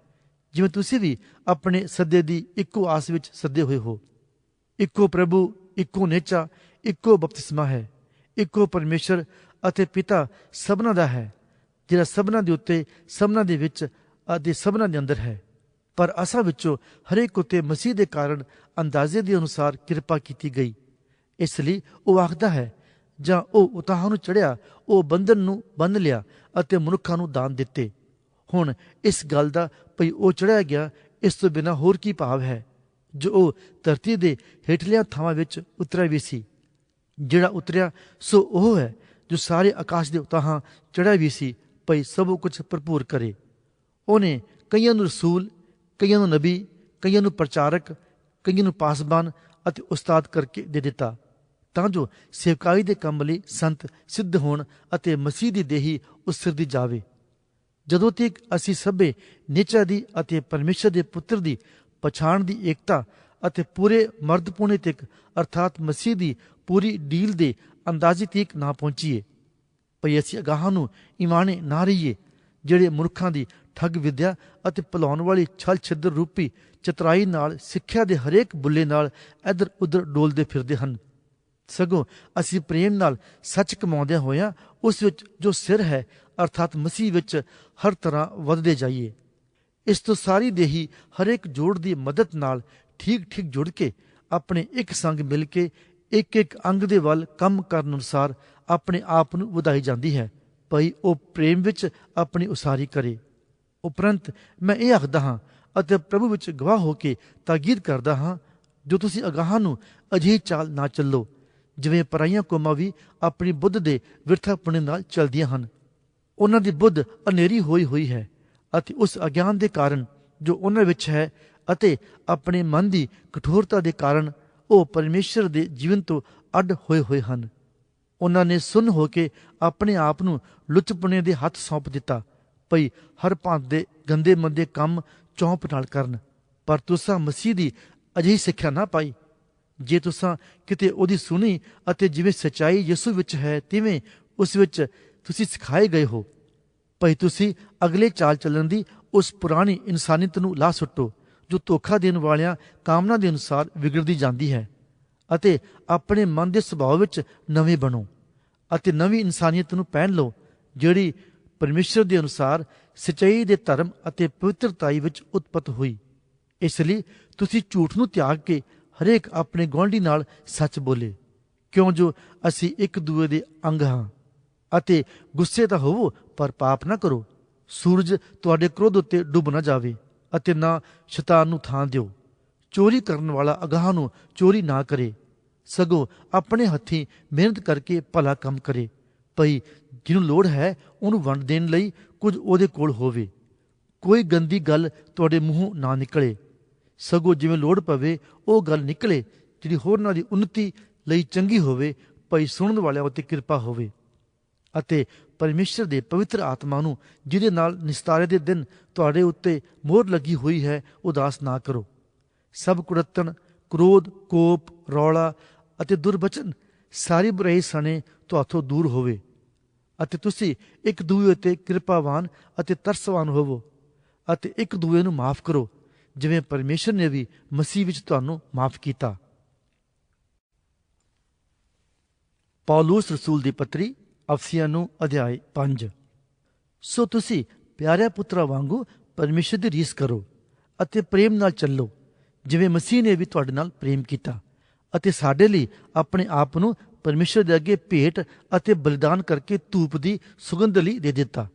ਜਿਵੇਂ ਤੁਸੀਂ ਵੀ ਆਪਣੇ ਸੱਦੇ ਦੀ ਇੱਕੋ ਆਸ ਵਿੱਚ ਸੱਦੇ ਹੋਏ ਹੋ। ਇੱਕੋ ਪ੍ਰਭੂ, ਇੱਕੋ ਨੇਚਾ, ਇੱਕੋ ਬਪਤਿਸਮਾ ਹੈ। ਇੱਕੋ ਪਰਮੇਸ਼ਰ ਅਤੇ ਪਿਤਾ ਸਭਨਾ ਦਾ ਹੈ, ਜਿਹੜਾ ਸਭਨਾ ਦੇ ਉੱਤੇ, ਸਭਨਾ ਦੇ ਵਿੱਚ ਅਤੇ ਸਭਨਾ ਦੇ ਅੰਦਰ ਹੈ। ਪਰ ਅਸਾਂ ਵਿੱਚੋਂ ਹਰੇਕ ਉਤੇ ਮਸੀਹ ਦੇ ਕਾਰਨ ਅੰਦਾਜ਼ੇ ਦੇ ਅਨੁਸਾਰ ਕਿਰਪਾ ਕੀਤੀ ਗਈ। ਇਸ ਲਈ ਉਹ ਆਖਦਾ ਹੈ, ਜਾਂ ਉਹ ਉਤਾਹ ਨੂੰ ਚੜਿਆ ਉਹ ਬੰਧਨ ਨੂੰ ਬੰਨ ਲਿਆ ਅਤੇ ਮਨੁੱਖਾਂ ਨੂੰ ਦਾਨ ਦਿੱਤੇ। ਹੁਣ ਇਸ ਗੱਲ ਦਾ ਭਈ ਉਹ ਚੜਿਆ ਗਿਆ, ਇਸ ਤੋਂ ਬਿਨਾ ਹੋਰ ਕੀ ਭਾਵ ਹੈ? ਜੋ ਉਹ ਧਰਤੀ ਦੇ ਹੇਠਲੀਆਂ ਥਾਵਾਂ ਵਿੱਚ ਉਤਰਿਆ ਵੀ ਸੀ। ਜਿਹੜਾ ਉਤਰਿਆ, ਸੋ ਉਹ ਹੈ ਜੋ ਸਾਰੇ ਆਕਾਸ਼ ਦੇ ਉਤਾਹਾਂ ਚੜਿਆ ਵੀ ਸੀ, ਭਈ ਸਭ ਕੁਝ ਭਰਪੂਰ ਕਰੇ। ਉਹਨੇ ਕਈਆਂ ਨੂੰ ਰਸੂਲ ਕਈਆਂ ਨੂੰ ਨਬੀ, ਕਈਆਂ ਨੂੰ ਪ੍ਰਚਾਰਕ, ਕਈਆਂ ਨੂੰ ਪਾਸਬਾਨ ਅਤੇ ਉਸਤਾਦ ਕਰਕੇ ਦੇ ਦਿੱਤਾ। ਤਾਂ ਜੋ ਸੇਵਕਾਈ ਦੇ ਕੰਮ ਲਈ ਸੰਤ ਸਿੱਧ ਹੋਣ ਅਤੇ ਮਸੀਹ ਦੀ ਦੇਹੀ ਉਸਰਦੀ ਜਾਵੇ। ਜਦੋਂ ਤੱਕ ਅਸੀਂ ਸਭੇ ਨਿਚਾ ਦੀ ਅਤੇ ਪਰਮੇਸ਼ਰ ਦੇ ਪੁੱਤਰ ਦੀ ਪਛਾਣ ਦੀ ਏਕਤਾ ਅਤੇ ਪੂਰੇ ਮਰਦਪੂਣੇ ਤੱਕ ਅਰਥਾਤ ਮਸੀਹ ਦੀ ਪੂਰੀ ਡੀਲ ਦੇ ਅੰਦਾਜ਼ੇ ਤੱਕ ਨਾ ਪਹੁੰਚੀਏ, ਭਈ ਅਸੀਂ ਅਗਾਹਾਂ ਨੂੰ ਇਮਾਨੇ ਨਾ ਰਹੀਏ, ਜਿਹੜੇ ਮਨੁੱਖਾਂ ਦੀ ਠੱਗ ਵਿਦਿਆ ਅਤੇ ਭਲਾਉਣ ਵਾਲੀ ਛਲ ਛਿੱਦਰ ਰੂਪੀ ਚਤਰਾਈ ਨਾਲ ਸਿੱਖਿਆ ਦੇ ਹਰੇਕ ਬੁੱਲੇ ਨਾਲ ਇੱਧਰ ਉੱਧਰ ਡੋਲਦੇ ਫਿਰਦੇ ਹਨ। ਸਗੋਂ ਅਸੀਂ ਪ੍ਰੇਮ ਨਾਲ ਸੱਚ ਕਮਾਉਂਦਿਆਂ ਹੋਇਆਂ ਉਸ ਵਿੱਚ ਜੋ ਸਿਰ ਹੈ, ਅਰਥਾਤ ਮਸੀਹ ਵਿੱਚ ਹਰ ਤਰ੍ਹਾਂ ਵਧਦੇ ਜਾਈਏ। ਇਸ ਤੋਂ ਸਾਰੀ ਦੇਹੀ ਹਰੇਕ ਜੋੜ ਦੀ ਮਦਦ ਨਾਲ ਠੀਕ ਠੀਕ ਜੁੜ ਕੇ ਆਪਣੇ ਇੱਕ ਸੰਗ ਮਿਲ ਕੇ ਇੱਕ ਇੱਕ ਅੰਗ ਦੇ ਵੱਲ ਕੰਮ ਕਰਨ ਅਨੁਸਾਰ ਆਪਣੇ ਆਪ ਨੂੰ ਵਧਾਈ ਜਾਂਦੀ ਹੈ। ਭਈ ਉਹ ਪ੍ਰੇਮ ਵਿੱਚ ਆਪਣੀ ਉਸਾਰੀ ਕਰੇ। ਉਪਰੰਤ ਮੈਂ ਇਹ ਆਖਦਾ ਹਾਂ ਅਤੇ ਪ੍ਰਭੂ ਵਿੱਚ ਗਵਾਹ ਹੋ ਕੇ ਤਾਕੀਦ ਕਰਦਾ ਹਾਂ, ਜੋ ਤੁਸੀਂ ਅਗਾਹਾਂ ਨੂੰ ਅਜਿਹੀ ਚਾਲ ਨਾ ਚੱਲੋ, ਜਿਵੇਂ ਪਰਾਈਆਂ ਕੌਮਾਂ ਵੀ ਆਪਣੀ ਬੁੱਧ ਦੇ ਵਿਰਥਾਪਣੇ ਨਾਲ ਚੱਲਦੀਆਂ ਹਨ। ਉਹਨਾਂ ਦੀ ਬੁੱਧ ਅਨੇਰੀ ਹੋਈ ਹੋਈ ਹੈ ਅਤੇ ਉਸ ਅਗਿਆਨ ਦੇ ਕਾਰਨ ਜੋ ਉਹਨਾਂ ਵਿੱਚ ਹੈ ਅਤੇ ਆਪਣੇ ਮਨ ਦੀ ਕਠੋਰਤਾ ਦੇ ਕਾਰਨ ਉਹ ਪਰਮੇਸ਼ਰ ਦੇ ਜੀਵਨ ਤੋਂ ਅੱਡ ਹੋਏ ਹੋਏ ਹਨ। ਉਹਨਾਂ ਨੇ ਸੁਨ ਹੋ ਕੇ ਆਪਣੇ ਆਪ ਨੂੰ ਲੁੱਚਪਣੇ ਦੇ ਹੱਥ ਸੌਂਪ ਦਿੱਤਾ। ਭਈ ਹਰ ਭਾਂਤ ਦੇ ਗੰਦੇ ਮੰਦੇ ਕੰਮ ਚੌਂਪ ਨਾਲ ਕਰਨ। ਪਰ ਤੁਸਾਂ ਮਸੀਹ ਦੀ ਅਜਿਹੀ ਸਿੱਖਿਆ ਨਾ ਪਾਈ। ਜੇ ਤੁਸਾਂ ਕਿਤੇ ਉਹਦੀ ਸੁਣੀ ਅਤੇ ਜਿਵੇਂ ਸਚਾਈ ਯਿਸੂ ਵਿੱਚ ਹੈ, ਤਿਵੇਂ ਉਸ ਵਿੱਚ ਤੁਸੀਂ ਸਿਖਾਏ ਗਏ ਹੋ। ਭਈ ਤੁਸੀਂ ਅਗਲੇ ਚਾਲ ਚੱਲਣ ਦੀ ਉਸ ਪੁਰਾਣੀ ਇਨਸਾਨੀਅਤ ਨੂੰ ਲਾ ਸੁੱਟੋ, ਜੋ ਧੋਖਾ ਦੇਣ ਵਾਲਿਆਂ ਕਾਮਨਾ ਦੇ ਅਨੁਸਾਰ ਵਿਗੜਦੀ ਜਾਂਦੀ ਹੈ ਅਤੇ ਆਪਣੇ ਮਨ ਦੇ ਸੁਭਾਅ ਵਿੱਚ ਨਵੇਂ ਬਣੋ ਅਤੇ ਨਵੀਂ ਇਨਸਾਨੀਅਤ ਨੂੰ ਪਹਿਨ ਲਓ, ਜਿਹੜੀ ਪਰਮੇਸ਼ਰ ਦੇ ਅਨੁਸਾਰ ਸਚਾਈ ਦੇ ਧਰਮ ਅਤੇ ਪਵਿੱਤਰਤਾਈ ਵਿੱਚ ਉਤਪਤ ਹੋਈ। ਇਸ ਲਈ ਤੁਸੀਂ ਝੂਠ ਨੂੰ ਤਿਆਗ ਕੇ ਹਰੇਕ ਆਪਣੇ ਗਵਾਂਢੀ ਨਾਲ ਸੱਚ ਬੋਲੇ, ਕਿਉਂ ਜੋ ਅਸੀਂ ਇੱਕ ਦੂਏ ਦੇ ਅੰਗ ਹਾਂ? ਅਤੇ ਗੁੱਸੇ ਤਾਂ ਹੋਵੋ, ਪਰ ਪਾਪ ਨਾ ਕਰੋ। ਸੂਰਜ ਤੁਹਾਡੇ ਕ੍ਰੋਧ ਉੱਤੇ ਡੁੱਬ ਨਾ ਜਾਵੇ ਅਤੇ ਨਾ ਸ਼ੈਤਾਨ ਨੂੰ ਥਾਂ ਦਿਓ। ਚੋਰੀ ਕਰਨ ਵਾਲਾ ਅਗਾਹ ਨੂੰ ਚੋਰੀ ਨਾ ਕਰੇ। ਸਗੋਂ ਆਪਣੇ ਹੱਥੀਂ ਮਿਹਨਤ ਕਰਕੇ ਭਲਾ ਕੰਮ ਕਰੇ। ਭਈ ਜਿਹਨੂੰ ਲੋੜ ਹੈ, ਉਹਨੂੰ ਵੰਡ ਦੇਣ ਲਈ ਕੁਝ ਉਹਦੇ ਕੋਲ ਹੋਵੇ। ਕੋਈ ਗੰਦੀ ਗੱਲ ਤੁਹਾਡੇ ਮੂੰਹੋਂ ਨਾ ਨਿਕਲੇ। ਸਗੋਂ ਜਿਵੇਂ ਲੋੜ ਪਵੇ, ਉਹ ਗੱਲ ਨਿਕਲੇ, ਜਿਹੜੀ ਹੋਰਨਾਂ ਦੀ ਉન્નਤੀ ਲਈ ਚੰਗੀ ਹੋਵੇ, ਭਈ ਸੁਣਨ ਵਾਲਿਆਂ ਉੱਤੇ ਕਿਰਪਾ ਹੋਵੇ। ਅਤੇ ਪਰਮੇਸ਼ਰ ਦੇ ਪਵਿੱਤਰ ਆਤਮਾ ਨੂੰ, ਜਿਹਦੇ ਨਾਲ ਨਿਸਤਾਰੇ ਦੇ ਦਿਨ ਤੁਹਾਡੇ ਉੱਤੇ ਮੋਹਰ ਲੱਗੀ ਹੋਈ ਹੈ, ਉਦਾਸ ਨਾ ਕਰੋ। ਸਭ ਕੁੜੱਤਣ, ਕ੍ਰੋਧ, ਕੋਪ, ਰੌਲਾ ਅਤੇ ਦੁਰਬਚਨ ਸਾਰੀ ਬੁਰਾਈ ਸਣੇ ਤੁਹਾਥੋਂ ਦੂਰ ਹੋਵੇ। ਅਤੇ ਤੁਸੀਂ ਇੱਕ ਦੂਜੇ ਉੱਤੇ ਕਿਰਪਾਵਾਨ ਅਤੇ ਤਰਸਵਾਨ ਹੋਵੋ ਅਤੇ ਇੱਕ ਦੂਜੇ ਨੂੰ ਮਾਫ ਕਰੋ, ਜਿਵੇਂ ਪਰਮੇਸ਼ਰ ਨੇ ਵੀ ਮਸੀਹ ਵਿੱਚ ਤੁਹਾਨੂੰ ਮਾਫ ਕੀਤਾ। ਪੌਲੂਸ ਰਸੂਲ ਦੀ ਪੱਤਰੀ, ਅਫਸੀਆਂ ਨੂੰ ਅਧਿਆਇ 5 ਸੋ ਤੁਸੀਂ ਪਿਆਰਿਆ ਪੁੱਤਰਾ ਵਾਂਗੂ ਪਰਮੇਸ਼ਰ ਦੀ ਰੀਸ ਕਰੋ ਅਤੇ ਪ੍ਰੇਮ ਨਾਲ ਚੱਲੋ, ਜਿਵੇਂ ਮਸੀਹ ਨੇ ਵੀ ਤੁਹਾਡੇ ਨਾਲ ਪ੍ਰੇਮ ਕੀਤਾ ਅਤੇ ਸਾਡੇ ਲਈ ਆਪਣੇ ਆਪ ਨੂੰ ਪਰਮੇਸ਼ਰ ਦੇ ਅੱਗੇ ਭੇਟ ਅਤੇ ਬਲੀਦਾਨ ਕਰਕੇ ਧੂਪ ਦੀ ਸੁਗੰਧ ਲਈ ਦੇ ਦਿੱਤਾ।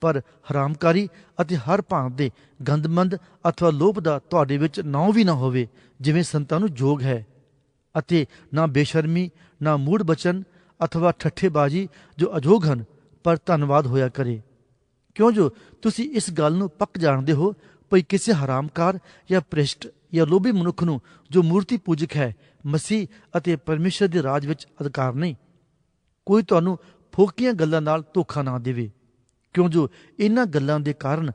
ਪਰ ਹਰਾਮਕਾਰੀ ਅਤੇ ਹਰ ਭਾਂਤ ਦੇ ਗੰਦਮੰਦ ਅਥਵਾ ਲੋਭ ਦਾ ਤੁਹਾਡੇ ਵਿੱਚ ਨਾਉ ਵੀ ਨਾ ਹੋਵੇ, ਜਿਵੇਂ ਸੰਤਾਂ ਨੂੰ ਜੋਗ ਹੈ। ਅਤੇ ਨਾ ਬੇਸ਼ਰਮੀ, ਨਾ ਮੂੜ ਬਚਨ ਅਥਵਾ ਠੱਠੇਬਾਜੀ ਜੋ ਅਜੋਗ ਹਨ, ਪਰ ਧੰਨਵਾਦ ਹੋਇਆ ਕਰੇ। ਕਿਉਂ ਜੋ ਤੁਸੀਂ ਇਸ ਗੱਲ ਨੂੰ ਪੱਕ ਜਾਣਦੇ ਹੋ ਭਈ ਕਿਸੇ ਹਰਾਮਕਾਰ ਜਾਂ ਭ੍ਰਿਸ਼ਟ ਜਾਂ ਲੋਭੀ ਮਨੁੱਖ ਨੂੰ ਜੋ ਮੂਰਤੀ ਪੂਜਕ ਹੈ, ਮਸੀਹ ਅਤੇ ਪਰਮੇਸ਼ਰ ਦੇ ਰਾਜ ਵਿੱਚ ਅਧਿਕਾਰ ਨਹੀਂ, ਕੋਈ ਤੁਹਾਨੂੰ ਫੋਕੀਆਂ ਗੱਲਾਂ ਨਾਲ ਧੋਖਾ ਨਾ ਦੇਵੇ। ਕਿਉਂ ਜੋ ਇਹਨਾਂ ਗੱਲਾਂ ਦੇ ਕਾਰਨ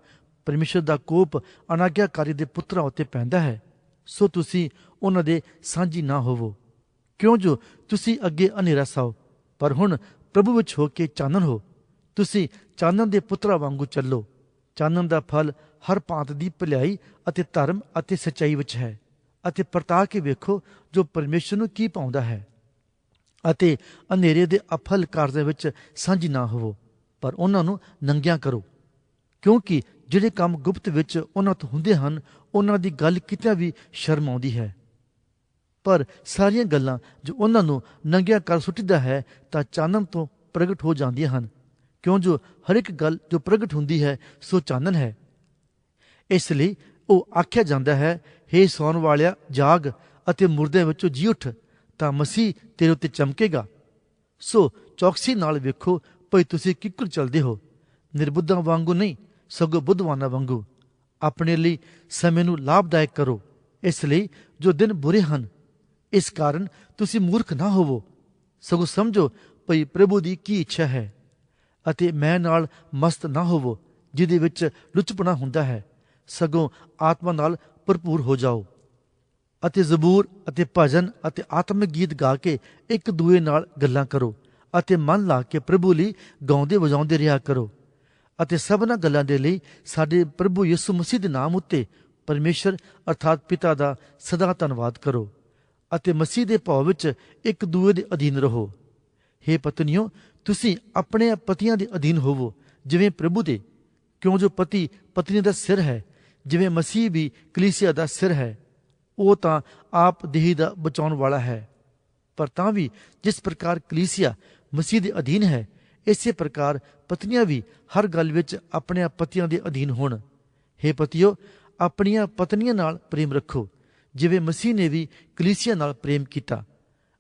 ਪਰਮੇਸ਼ਰ ਦਾ ਕੋਪ ਅਨਾਗਿਆਕਾਰੀ ਦੇ ਪੁੱਤਰਾਂ ਉੱਤੇ ਪੈਂਦਾ ਹੈ, ਸੋ ਤੁਸੀਂ ਉਹਨਾਂ ਦੇ ਸਾਂਝੀ ਨਾ ਹੋਵੋ। ਕਿਉਂ ਜੋ ਤੁਸੀਂ ਅੱਗੇ ਹਨੇਰਾ ਸਾਓ, ਪਰ ਹੁਣ ਪ੍ਰਭੂ ਵਿੱਚ ਹੋ ਕੇ ਚਾਨਣ ਹੋ। ਤੁਸੀਂ ਚਾਨਣ ਦੇ ਪੁੱਤਰਾਂ ਵਾਂਗੂ ਚੱਲੋ। ਚਾਨਣ ਦਾ ਫਲ ਹਰ ਭਾਂਤ ਦੀ ਭਲਾਈ ਅਤੇ ਧਰਮ ਅਤੇ ਸਚਾਈ ਵਿੱਚ ਹੈ ਅਤੇ ਪਰਤਾ ਕੇ ਵੇਖੋ ਜੋ ਪਰਮੇਸ਼ਰ ਨੂੰ ਕੀ ਪਾਉਂਦਾ ਹੈ। ਅਤੇ ਹਨੇਰੇ ਦੇ ਅਫਲ ਕਾਰਜਾਂ ਵਿੱਚ ਸਾਂਝੀ ਨਾ ਹੋਵੋ, ਪਰ ਉਹਨਾਂ ਨੂੰ ਨੰਗਿਆਂ ਕਰੋ। ਕਿਉਂਕਿ ਜਿਹੜੇ ਕੰਮ ਗੁਪਤ ਵਿੱਚ ਉਹਨਾਂ ਤੋਂ ਹੁੰਦੇ ਹਨ, ਉਹਨਾਂ ਦੀ ਗੱਲ ਕਿਤੇ ਵੀ ਸ਼ਰਮ ਆਉਂਦੀ ਹੈ। ਪਰ ਸਾਰੀਆਂ ਗੱਲਾਂ ਜੋ ਉਹਨਾਂ ਨੂੰ ਨੰਗਿਆਂ ਕਰ ਸੁੱਟਦਾ ਹੈ, ਤਾਂ ਚਾਨਣ ਤੋਂ ਪ੍ਰਗਟ ਹੋ ਜਾਂਦੀਆਂ ਹਨ। ਕਿਉਂ ਜੋ ਹਰ ਇੱਕ ਗੱਲ ਜੋ ਪ੍ਰਗਟ ਹੁੰਦੀ ਹੈ, ਸੋ ਚਾਨਣ ਹੈ। ਇਸ ਲਈ ਉਹ ਆਖਿਆ ਜਾਂਦਾ ਹੈ हे ਸੌਣ ਵਾਲਿਆ, ਜਾਗ ਅਤੇ ਮੁਰਦਿਆਂ ਵਿੱਚੋਂ ਜੀ ਉੱਠ, ਤਾਂ ਮਸੀਹ ਤੇਰੇ ਉੱਤੇ ਚਮਕੇਗਾ। ਸੋ ਚੌਕਸੀ ਨਾਲ ਵੇਖੋ ਭਈ ਤੁਸੀਂ ਕਿੱਕਰ ਚੱਲਦੇ ਹੋ। ਨਿਰਬੁੱਧਾਂ ਵਾਂਗੂ ਨਹੀਂ, ਸਗੋਂ ਬੁੱਧਵਾਨਾਂ ਵਾਂਗੂ। ਆਪਣੇ ਲਈ ਸਮੇਂ ਨੂੰ ਲਾਭਦਾਇਕ ਕਰੋ। ਇਸ ਲਈ ਜੋ ਦਿਨ ਬੁਰੇ ਹਨ, ਇਸ ਕਾਰਨ ਤੁਸੀਂ ਮੂਰਖ ਨਾ ਹੋਵੋ। ਸਗੋਂ ਸਮਝੋ ਭਈ ਪ੍ਰਭੂ ਦੀ ਕੀ ਇੱਛਾ ਹੈ ਅਤੇ ਮੈਂ ਨਾਲ ਮਸਤ ਨਾ ਹੋਵੋ, ਜਿਹਦੇ ਵਿੱਚ ਲੁਚਪਣਾ ਹੁੰਦਾ ਹੈ। ਸਗੋਂ ਆਤਮਾ ਨਾਲ ਭਰਪੂਰ ਹੋ ਜਾਓ ਅਤੇ ਜ਼ਬੂਰ ਅਤੇ ਭਜਨ ਅਤੇ ਆਤਮਿਕ ਗੀਤ ਗਾ ਕੇ ਇੱਕ ਦੂਏ ਨਾਲ ਗੱਲਾਂ ਕਰੋ ਅਤੇ ਮਨ ਲਾ ਕੇ ਪ੍ਰਭੂ ਲਈ ਗਾਉਂਦੇ ਵਜਾਉਂਦੇ ਰਿਹਾ ਕਰੋ ਅਤੇ ਸਭਨਾਂ ਗੱਲਾਂ ਦੇ ਲਈ ਸਾਡੇ ਪ੍ਰਭੂ ਯਿਸੂ ਮਸੀਹ ਦੇ ਨਾਮ ਉੱਤੇ ਪਰਮੇਸ਼ਰ ਅਰਥਾਤ ਪਿਤਾ ਦਾ ਸਦਾ ਧੰਨਵਾਦ ਕਰੋ ਅਤੇ ਮਸੀਹ ਦੇ ਭਾਵ ਵਿੱਚ ਇੱਕ ਦੂਏ ਦੇ ਅਧੀਨ ਰਹੋ। हे ਪਤਨੀਓ, ਤੁਸੀਂ ਆਪਣੇ ਪਤੀਆਂ ਦੇ ਅਧੀਨ ਹੋਵੋ, ਜਿਵੇਂ ਪ੍ਰਭੂ ਦੇ, ਕਿਉਂ ਜੋ ਪਤੀ ਪਤਨੀ ਦਾ ਸਿਰ ਹੈ ਜਿਵੇਂ ਮਸੀਹ ਵੀ ਕਲੀਸਿਆ ਦਾ ਸਿਰ ਹੈ, ਉਹ ਤਾਂ ਆਪ ਦੇਹੀ ਦਾ ਬਚਾਉਣ ਵਾਲਾ ਹੈ। ਪਰ ਤਾਂ ਵੀ ਜਿਸ ਪ੍ਰਕਾਰ ਕਲੀਸਿਆ ਮਸੀਹ ਦੇ ਅਧੀਨ ਹੈ, ਇਸੇ ਪ੍ਰਕਾਰ ਪਤਨੀਆਂ ਵੀ ਹਰ ਗੱਲ ਵਿੱਚ ਆਪਣੇ ਪਤੀਆਂ ਦੇ ਅਧੀਨ ਹੋਣ। हे ਪਤੀਓ, ਆਪਣੀਆਂ ਪਤਨੀਆਂ ਨਾਲ ਪ੍ਰੇਮ ਰੱਖੋ, ਜਿਵੇਂ ਮਸੀਹ ਨੇ ਵੀ ਕਲੀਸਿਆ ਨਾਲ ਪ੍ਰੇਮ ਕੀਤਾ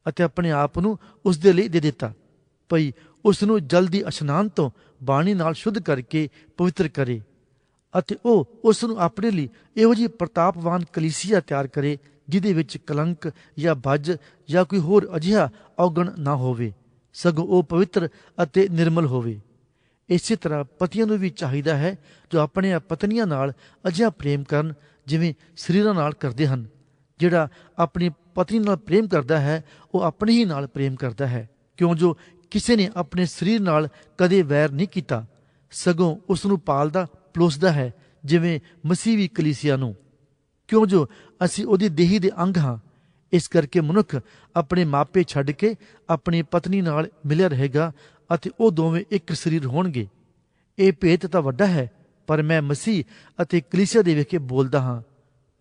ਅਤੇ ਆਪਣੇ ਆਪ ਨੂੰ ਉਸ ਦੇ ਲਈ ਦੇ ਦਿੱਤਾ। ਭਈ ਉਸ ਨੂੰ ਜਲਦੀ ਅਸ਼ਨਾਨ ਤੋਂ ਬਾਣੀ ਨਾਲ ਸ਼ੁੱਧ ਕਰਕੇ ਪਵਿੱਤਰ ਕਰੇ। ਅਤੇ ਉਹ ਉਸ ਨੂੰ ਆਪਣੇ ਲਈ ਇਹੋ ਜਿਹੀ ਪ੍ਰਤਾਪਵਾਨ ਕਲੀਸਿਆ ਤਿਆਰ ਕਰੇ, ਜਿਹਦੇ ਵਿੱਚ ਕਲੰਕ ਜਾਂ ਭੱਜ ਜਾਂ ਕੋਈ ਹੋਰ ਅਜਿਹਾ ਔਗਣ ਨਾ ਹੋਵੇ, ਸਗੋਂ ਉਹ ਪਵਿੱਤਰ ਅਤੇ ਨਿਰਮਲ ਹੋਵੇ। ਇਸੇ ਤਰ੍ਹਾਂ ਪਤੀਆਂ ਨੂੰ ਵੀ ਚਾਹੀਦਾ ਹੈ ਜੋ ਆਪਣੀਆਂ ਪਤਨੀਆਂ ਨਾਲ ਅਜਿਹਾ ਪ੍ਰੇਮ ਕਰਨ, ਜਿਵੇਂ ਸਰੀਰਾਂ ਨਾਲ ਕਰਦੇ ਹਨ। ਜਿਹੜਾ ਆਪਣੀ ਪਤਨੀ ਨਾਲ ਪ੍ਰੇਮ ਕਰਦਾ ਹੈ, ਉਹ ਆਪਣੇ ਹੀ ਨਾਲ ਪ੍ਰੇਮ ਕਰਦਾ ਹੈ। ਕਿਉਂ ਜੋ ਕਿਸੇ ਨੇ ਆਪਣੇ ਸਰੀਰ ਨਾਲ ਕਦੇ ਵੈਰ ਨਹੀਂ ਕੀਤਾ, ਸਗੋਂ ਉਸ ਨੂੰ ਪਾਲਦਾ ਪਲੋਸਦਾ ਹੈ, ਜਿਵੇਂ ਮਸੀਹ ਵੀ ਕਲੀਸਿਆ ਨੂੰ। ਕਿਉਂ ਜੋ ਅਸੀਂ ਉਹਦੀ ਦੇਹੀ ਦੇ ਅੰਗ ਹਾਂ, ਇਸ ਕਰਕੇ ਮਨੁੱਖ ਆਪਣੇ ਮਾਪੇ ਛੱਡ ਕੇ ਆਪਣੀ ਪਤਨੀ ਨਾਲ ਮਿਲਿਆ ਰਹੇਗਾ ਅਤੇ ਉਹ ਦੋਵੇਂ ਇੱਕ ਸਰੀਰ ਹੋਣਗੇ। ਇਹ ਭੇਤ ਤਾਂ ਵੱਡਾ ਹੈ, ਪਰ ਮੈਂ ਮਸੀਹ ਅਤੇ ਕਲੀਸਿਆ ਦੇ ਵੇਖੇ ਬੋਲਦਾ ਹਾਂ।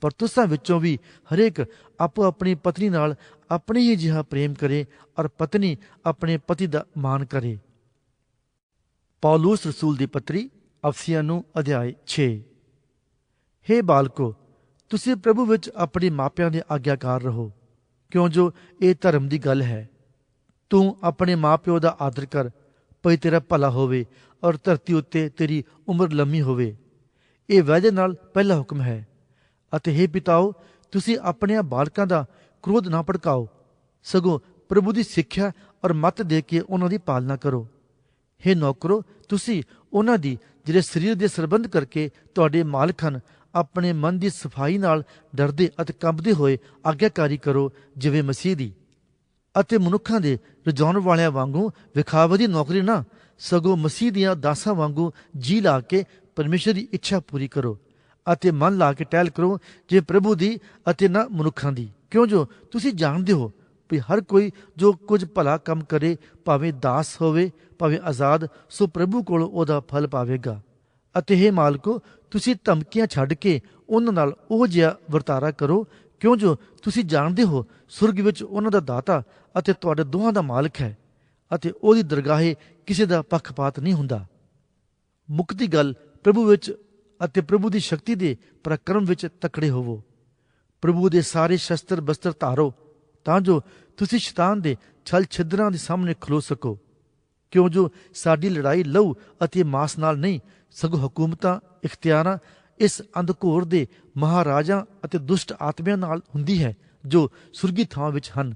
ਪਰ ਤੁਸਾਂ ਵਿੱਚੋਂ ਵੀ ਹਰੇਕ ਆਪੋ ਆਪਣੀ ਪਤਨੀ ਨਾਲ ਆਪਣੀ ਹੀ ਜਿਹਾ ਪ੍ਰੇਮ ਕਰੇ ਔਰ ਪਤਨੀ ਆਪਣੇ ਪਤੀ ਦਾ ਮਾਣ ਕਰੇ। ਪੌਲੂਸ ਰਸੂਲ ਦੀ ਪਤਰੀ ਅਫਸੀਆਂ ਨੂੰ ਅਧਿਆਇ 6 ਹੇ ਬਾਲਕੋ, ਤੁਸੀਂ ਪ੍ਰਭੂ ਵਿੱਚ ਆਪਣੇ ਮਾਪਿਆਂ ਦੇ ਆਗਿਆਕਾਰ ਰਹੋ, ਕਿਉਂ ਜੋ ਇਹ ਧਰਮ ਦੀ ਗੱਲ ਹੈ। ਤੂੰ ਆਪਣੇ ਮਾਪਿਓ ਦਾ ਆਦਰ ਕਰ, ਭਈ ਤੇਰਾ ਭਲਾ ਹੋਵੇ ਔਰ ਧਰਤੀ ਉੱਤੇ ਤੇਰੀ ਉਮਰ ਲੰਮੀ ਹੋਵੇ। ਇਹ ਵਾਅਦੇ ਨਾਲ ਪਹਿਲਾ ਹੁਕਮ ਹੈ। ਅਤੇ हे ਪਿਤਾਓ, ਤੁਸੀਂ ਆਪਣੇ ਬਾਲਕਾਂ ਦਾ ਕ੍ਰੋਧ ਨਾ ਭੜਕਾਓ। ਸਗੋਂ ਪ੍ਰਭੂ ਦੀ ਸਿੱਖਿਆ ਔਰ ਮਤ ਦੇ ਕੇ ਉਹਨਾਂ ਦੀ ਪਾਲਣਾ ਕਰੋ। हे ਨੌਕਰੋ, ਤੁਸੀਂ ਉਹਨਾਂ ਦੀ ਜਿਹੜੇ ਸਰੀਰ ਦੇ ਸਰਬੰਧ ਕਰਕੇ ਤੁਹਾਡੇ ਮਾਲਕ ਹਨ, ਆਪਣੇ ਮਨ ਦੀ ਸਫ਼ਾਈ ਨਾਲ ਡਰਦੇ ਅਤੇ ਕੰਬਦੇ ਹੋਏ ਆਗਿਆਕਾਰੀ ਕਰੋ, ਜਿਵੇਂ ਮਸੀਹ ਦੀ। ਅਤੇ ਮਨੁੱਖਾਂ ਦੇ ਰਜਾਉਣ ਵਾਲਿਆਂ ਵਾਂਗੂ ਵਿਖਾਵਦੀ ਨੌਕਰੀ ਨਾ, ਸਗੋਂ ਮਸੀਹ ਦੀਆਂ ਦਾਸਾਂ ਵਾਂਗੂ ਜੀ ਲਾ ਕੇ ਪਰਮੇਸ਼ਰ ਦੀ ਇੱਛਾ ਪੂਰੀ ਕਰੋ ਅਤੇ ਮਨ ਲਾ ਕੇ ਟਹਿਲ ਕਰੋ, ਜੇ ਪ੍ਰਭੂ ਦੀ ਅਤੇ ਨਾ ਮਨੁੱਖਾਂ ਦੀ। ਕਿਉਂ ਜੋ ਤੁਸੀਂ ਜਾਣਦੇ ਹੋ ਵੀ ਹਰ ਕੋਈ ਜੋ ਕੁਝ ਭਲਾ ਕੰਮ ਕਰੇ, ਭਾਵੇਂ ਦਾਸ ਹੋਵੇ, ਭਾਵੇਂ ਆਜ਼ਾਦ, ਸੋ ਪ੍ਰਭੂ ਕੋਲੋਂ ਉਹਦਾ ਫਲ ਪਾਵੇਗਾ। ਅਤੇ हे ਮਾਲਕੋ, ਤੁਸੀਂ ਧਮਕੀਆਂ ਛੱਡ ਕੇ ਉਹਨਾਂ ਨਾਲ ਉਹ ਜਿਹਾ ਵਰਤਾਰਾ ਕਰੋ, ਕਿਉਂ ਜੋ ਤੁਸੀਂ ਜਾਣਦੇ ਹੋ, ਸੁਰਗ ਵਿੱਚ ਉਹਨਾਂ ਦਾ ਦਾਤਾ ਅਤੇ ਤੁਹਾਡੇ ਦੋਹਾਂ ਦਾ ਮਾਲਕ ਹੈ, ਅਤੇ ਉਹਦੀ ਦਰਗਾਹੇ ਕਿਸੇ ਦਾ ਪੱਖਪਾਤ ਨਹੀਂ ਹੁੰਦਾ। ਮੁਕਤੀ ਗੱਲ ਪ੍ਰਭੂ ਵਿੱਚ ਅਤੇ ਪ੍ਰਭੂ ਦੀ ਸ਼ਕਤੀ ਦੇ ਪ੍ਰਕਰਮ ਵਿੱਚ ਤਕੜੇ ਹੋਵੋ। ਪ੍ਰਭੂ ਦੇ ਸਾਰੇ ਸ਼ਸਤਰ ਬਸਤਰ ਧਾਰੋ ਤਾਂ ਜੋ ਤੁਸੀਂ ਸ਼ੈਤਾਨ ਦੇ ਛਲ ਛਿਦਰਾਂ ਦੇ ਸਾਹਮਣੇ ਖਲੋ ਸਕੋ। ਕਿਉਂ ਜੋ ਸਾਡੀ ਲੜਾਈ ਲਹੂ ਅਤੇ ਮਾਸ ਨਾਲ ਨਹੀਂ, ਸਗੋਂ ਹਕੂਮਤਾਂ, ਇਖਤਿਆਰਾਂ, ਇਸ ਅੰਧਕੋਰ ਦੇ ਮਹਾਰਾਜਾਂ ਅਤੇ ਦੁਸ਼ਟ ਆਤਮਿਆਂ ਨਾਲ ਹੁੰਦੀ ਹੈ, ਜੋ ਸੁਰਗੀ ਥਾਂ ਵਿੱਚ ਹਨ।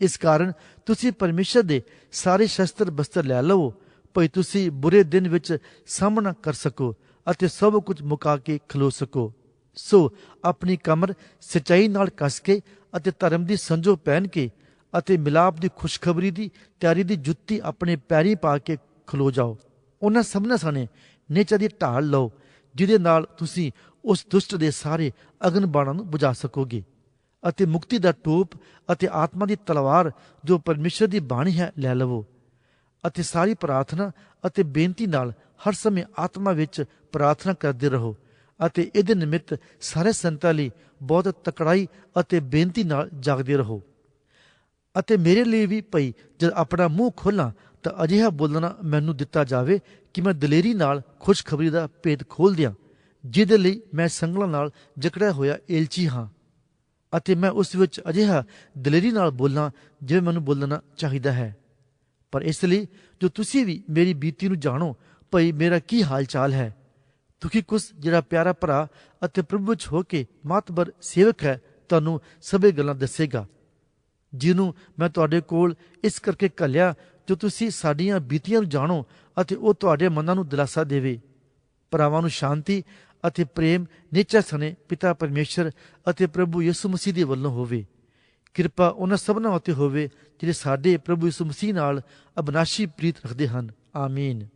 ਇਸ ਕਾਰਨ ਤੁਸੀਂ ਪਰਮੇਸ਼ਰ ਦੇ ਸਾਰੇ ਸ਼ਸਤਰ ਬਸਤਰ ਲੈ ਲਵੋ, ਭਈ ਤੁਸੀਂ ਬੁਰੇ ਦਿਨ ਵਿੱਚ ਸਾਹਮਣਾ ਕਰ ਸਕੋ ਅਤੇ ਸਭ ਕੁਝ ਮੁਕਾ ਕੇ ਖਲੋ ਸਕੋ। ਸੋ ਆਪਣੀ ਕਮਰ ਸਚਾਈ ਨਾਲ ਕੱਸ ਕੇ ਅਤੇ ਧਰਮ ਦੀ ਸੰਜੋ ਪਹਿਨ ਕੇ ਅਤੇ ਮਿਲਾਪ ਦੀ ਖੁਸ਼ਖਬਰੀ ਦੀ ਤਿਆਰੀ ਦੀ ਜੁੱਤੀ ਆਪਣੇ ਪੈਰੀ ਪਾ ਕੇ ਖਲੋ ਜਾਓ। ਉਹਨਾਂ ਸਭਨਾਂ ਸਾਨੇ ਨੇਚਾ ਦੀ ਢਾਲ ਲਓ, ਜਿਹਦੇ ਨਾਲ ਤੁਸੀਂ ਉਸ ਦੁਸ਼ਟ ਦੇ ਸਾਰੇ ਅਗਨ ਬਾਣਾਂ ਨੂੰ ਬੁਝਾ ਸਕੋਗੇ। ਅਤੇ ਮੁਕਤੀ ਦਾ ਟੋਪ ਅਤੇ ਆਤਮਾ ਦੀ ਤਲਵਾਰ ਜੋ ਪਰਮੇਸ਼ਰ ਦੀ ਬਾਣੀ ਹੈ, ਲੈ ਲਵੋ। ਅਤੇ ਸਾਰੀ ਪ੍ਰਾਰਥਨਾ ਅਤੇ ਬੇਨਤੀ ਨਾਲ ਹਰ ਸਮੇਂ ਆਤਮਾ ਵਿੱਚ ਪ੍ਰਾਰਥਨਾ ਕਰਦੇ ਰਹੋ। ਅਤੇ ਇਹਦੇ ਨਿਮਿਤ ਸਾਰੇ ਸੰਤਾਂ ਲਈ ਬਹੁਤ ਤਕੜਾਈ ਅਤੇ ਬੇਨਤੀ ਨਾਲ ਜਾਗਦੇ ਰਹੋ। ਅਤੇ ਮੇਰੇ ਲਈ ਵੀ ਭਈ, ਜਦ ਆਪਣਾ ਮੂੰਹ ਖੋਲਾਂ, ਤਾਂ ਅਜਿਹਾ ਬੋਲਣਾ ਮੈਨੂੰ ਦਿੱਤਾ ਜਾਵੇ ਕਿ ਮੈਂ ਦਲੇਰੀ ਨਾਲ ਖੁਸ਼ਖਬਰੀ ਦਾ ਭੇਦ ਖੋਲ ਦਿਆਂ, ਜਿਹਦੇ ਲਈ ਮੈਂ ਸੰਗਲਾਂ ਨਾਲ ਜਕੜਿਆ ਹੋਇਆ ਏਲਚੀ ਹਾਂ। ਅਤੇ ਮੈਂ ਉਸ ਵਿੱਚ ਅਜਿਹਾ ਦਲੇਰੀ ਨਾਲ ਬੋਲਾਂ ਜਿਵੇਂ ਮੈਨੂੰ ਬੋਲਣਾ ਚਾਹੀਦਾ ਹੈ। ਪਰ ਇਸ ਲਈ ਜੋ ਤੁਸੀਂ ਵੀ ਮੇਰੀ ਬੀਤੀ ਨੂੰ ਜਾਣੋ, ਭਈ ਮੇਰਾ ਕੀ ਹਾਲ ਚਾਲ ਹੈ ਤੁਖੀਕੁਸ ਜਿਹੜਾ ਪਿਆਰਾ ਭਰਾ ਅਤੇ ਪ੍ਰਭੂ ਵਿੱਚ ਹੋ ਕੇ ਮਾਤਬਰ ਸੇਵਕ ਹੈ ਤੁਹਾਨੂੰ ਸਭੇ ਗੱਲਾਂ ਦੱਸੇਗਾ ਜਿਹਨੂੰ ਮੈਂ ਤੁਹਾਡੇ ਕੋਲ ਇਸ ਕਰਕੇ ਕੱਲਿਆ ਜੋ ਤੁਸੀਂ ਸਾਡੀਆਂ ਬੀਤੀਆਂ ਨੂੰ ਜਾਣੋ ਅਤੇ ਉਹ ਤੁਹਾਡੇ ਮਨਾਂ ਨੂੰ ਦਿਲਾਸਾ ਦੇਵੇ ਭਰਾਵਾਂ ਨੂੰ ਸ਼ਾਂਤੀ ਅਤੇ ਪ੍ਰੇਮ ਨਿਚਾ ਸਣੇ ਪਿਤਾ ਪਰਮੇਸ਼ਰ ਅਤੇ ਪ੍ਰਭੂ ਯਿਸੂ ਮਸੀਹ ਦੇ ਵੱਲੋਂ ਹੋਵੇ ਕਿਰਪਾ ਉਹਨਾਂ ਸਭਨਾਂ ਉਤੇ ਹੋਵੇ ਜਿਹੜੇ ਸਾਡੇ ਪ੍ਰਭੂ ਯਿਸੂ ਮਸੀਹ ਨਾਲ ਅਬਨਾਸ਼ੀ ਪ੍ਰੀਤ ਰੱਖਦੇ ਹਨ ਆਮੀਨ